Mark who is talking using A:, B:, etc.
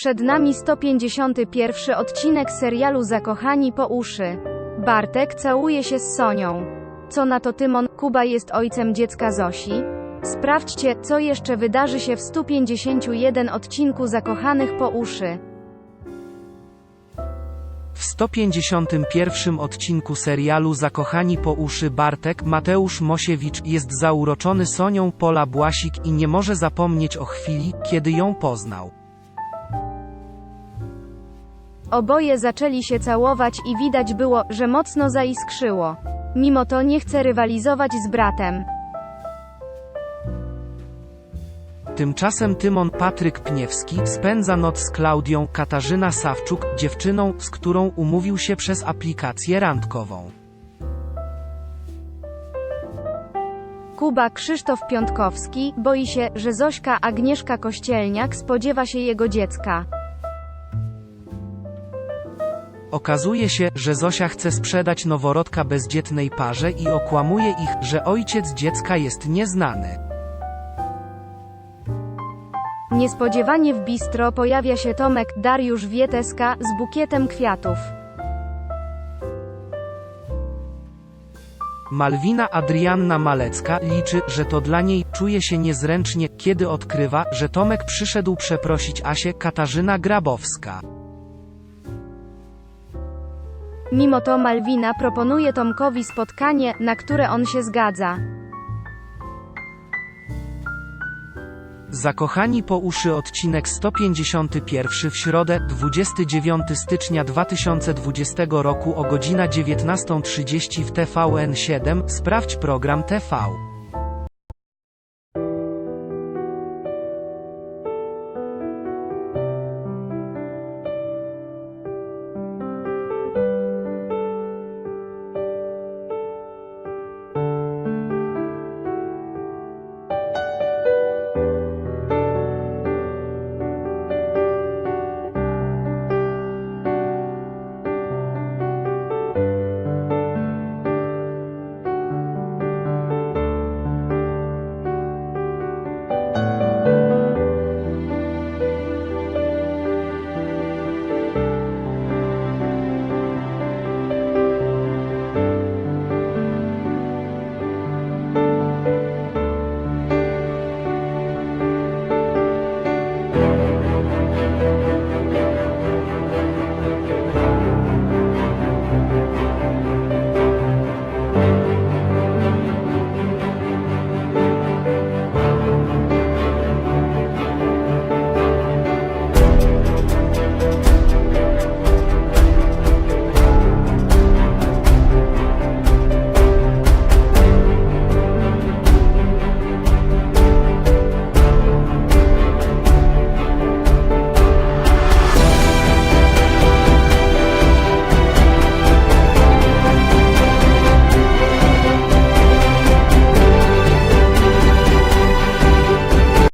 A: Przed nami 151 odcinek serialu Zakochani po uszy. Bartek całuje się z Sonią. Co na to Tymon, Kuba jest ojcem dziecka Zosi? Sprawdźcie, co jeszcze wydarzy się w 151 odcinku Zakochanych po uszy.
B: W 151 odcinku serialu Zakochani po uszy Bartek Mateusz Mosiewicz jest zauroczony Sonią Pola Błasik i nie może zapomnieć o chwili, kiedy ją poznał.
A: Oboje zaczęli się całować i widać było, że mocno zaiskrzyło. Mimo to nie chce rywalizować z bratem.
B: Tymczasem Tymon Patryk Pniewski spędza noc z Klaudią Katarzyna Sawczuk, dziewczyną, z którą umówił się przez aplikację randkową.
A: Kuba Krzysztof Piątkowski boi się, że Zośka Agnieszka Kościelniak spodziewa się jego dziecka.
B: Okazuje się, że Zosia chce sprzedać noworodka bezdzietnej parze i okłamuje ich, że ojciec dziecka jest nieznany.
A: Niespodziewanie w bistro pojawia się Tomek Dariusz Wieteska z bukietem kwiatów.
B: Malwina Adrianna Malecka liczy, że to dla niej czuje się niezręcznie, kiedy odkrywa, że Tomek przyszedł przeprosić Asię Katarzyna Grabowska.
A: Mimo to Malwina proponuje Tomkowi spotkanie, na które on się zgadza.
B: Zakochani po uszy odcinek 151 w środę 29 stycznia 2020 roku o godzina 19.30 w TVN7 sprawdź program TV.